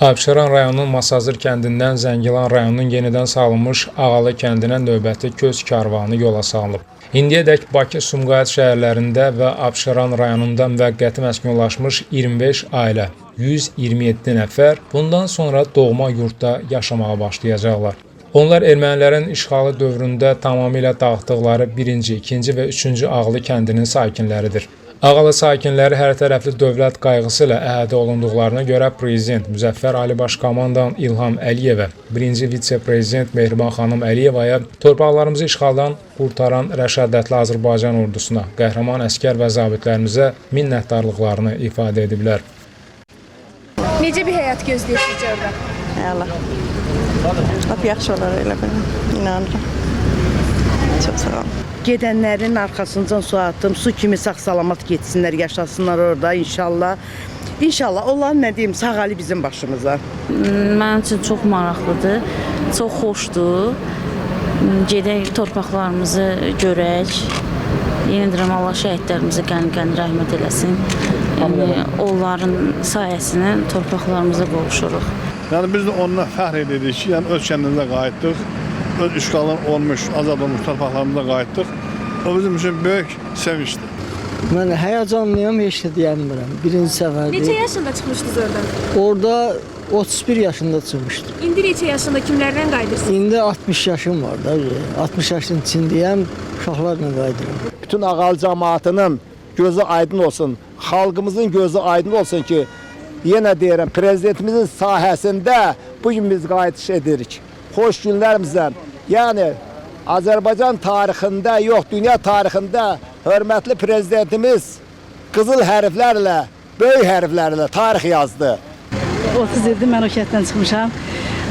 Abşeron rayonunun Masazır kəndindən Zəngilan rayonunun yenidən salınmış Ağalı kəndinə növbəti köç karvanı yola salınıb. İndiyədək Bakı, Sumqayıt şəhərlərində və Abşeron rayonunda müvəqqəti məskunlaşmış 25 ailə, 127 nəfər bundan sonra doğma yurtda yaşamağa başlayacaqlar. Onlar ermənilərin işğalı dövründə tamamilə dağıtdıqları 1-ci, 2-ci və 3-cü Ağlı kəndinin sakinləridir. Ağalı sakinləri hər tərəfli dövlət qayğısı ilə əhatə olunduqlarına görə prezident Müzəffər Ali Başkomandan İlham Əliyevə, birinci vitse-prezident Mehriban xanım Əliyevaya torpaqlarımızı işğaldan qurtaran rəşadətli Azərbaycan ordusuna, qəhrəman əskər və zabitlərimizə minnətdarlıqlarını ifadə ediblər. Necə bir həyat gözləyirsiniz orada? Əla. Lap yaxşı olar elə belə. İnanıram. Çox sağ olun. Gedənlərin arxasıncan su atdım. Su kimi sağ-salamat getsinlər, yaşasınlar orada inşallah. İnşallah onlar nə deyim, sağ əli bizim başımıza. Mənim üçün çox maraqlıdır, çox xoşdur. Gedək torpaqlarımızı görək. Yenə deyirəm Allah şəhidlərimizə qəni-qəni rəhmət eləsin. Yəni, onların sayəsində torpaqlarımıza qovuşuruq. Yəni biz də onunla fəxr edirik ki, yəni öz kəndimizə qayıtdıq. Öz işğaldan olmuş, azad olmuş torpaqlarımıza qayıtdıq. O bizim üçün böyük sevinçdir. Mən həyəcanlıyam, heç nə deyəmirəm. Birinci Neçə səfərdir. yaşında çıxmışdınız oradan? Orada 31 yaşında çıxmışdım. İndi neçə yaşında kimlərdən qayıdırsınız? İndi 60 yaşım var da. 60 yaşın içindəyəm, uşaqlarla qayıdıram. bütün ağal cəmaatının gözü aydın olsun, xalqımızın gözü aydın olsun ki, yenə deyirəm, prezidentimizin sahəsində bu gün biz qayıtış edirik. Xoş günlərimizdən. Yəni Azərbaycan tarixində yox, dünya tarixində hörmətli prezidentimiz qızıl hərflərlə, böyük hərflərlə tarix yazdı. 30 ildir mən o kənddən çıxmışam.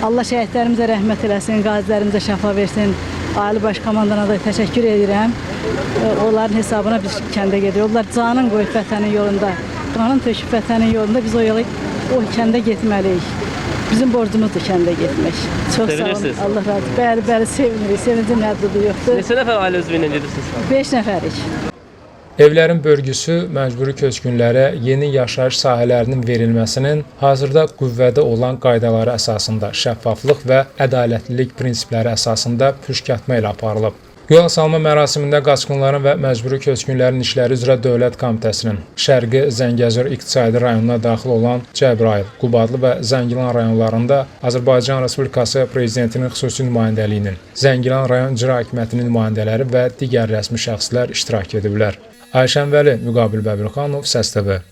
Allah şəhidlərimizə rəhmət eləsin, qazilərimizə şəfa versin. Ali Baş komandana da təşəkkür edirəm. Onların hesabına biz kəndə gedirik. Onlar canın qoyub vətənin yolunda, qanın töküb vətənin yolunda biz o yolu o kəndə getməliyik. Bizim borcumuzdur kəndə getmək. Çox sağ olun. Sevinirsiniz. Allah razı olsun. Bəli, bəli, sevinirik. Sevincin həddi yoxdur. Neçə nəfər ailə üzvü ilə gedirsiniz? 5 nəfərik. Evlərin bölgüsü məcburi köçkünlərə yeni yaşayış sahələrinin verilməsinin hazırda qüvvədə olan qaydaları əsasında şəffaflıq və ədalətlilik prinsipləri əsasında püşkatma ilə aparılıb. Yola salma mərasimində qaçqınların və məcburi köçkünlərin işləri üzrə Dövlət Komitəsinin Şərqi Zəngəzur iqtisadi rayonuna daxil olan Cəbrayıl, Qubadlı və Zəngilan rayonlarında Azərbaycan Respublikası Prezidentinin xüsusi nümayəndəliyinin, Zəngilan rayon icra hakimiyyətinin nümayəndələri və digər rəsmi şəxslər iştirak ediblər. Ayşən Vəli, Müqabil Bəbirxanov, Səs TV.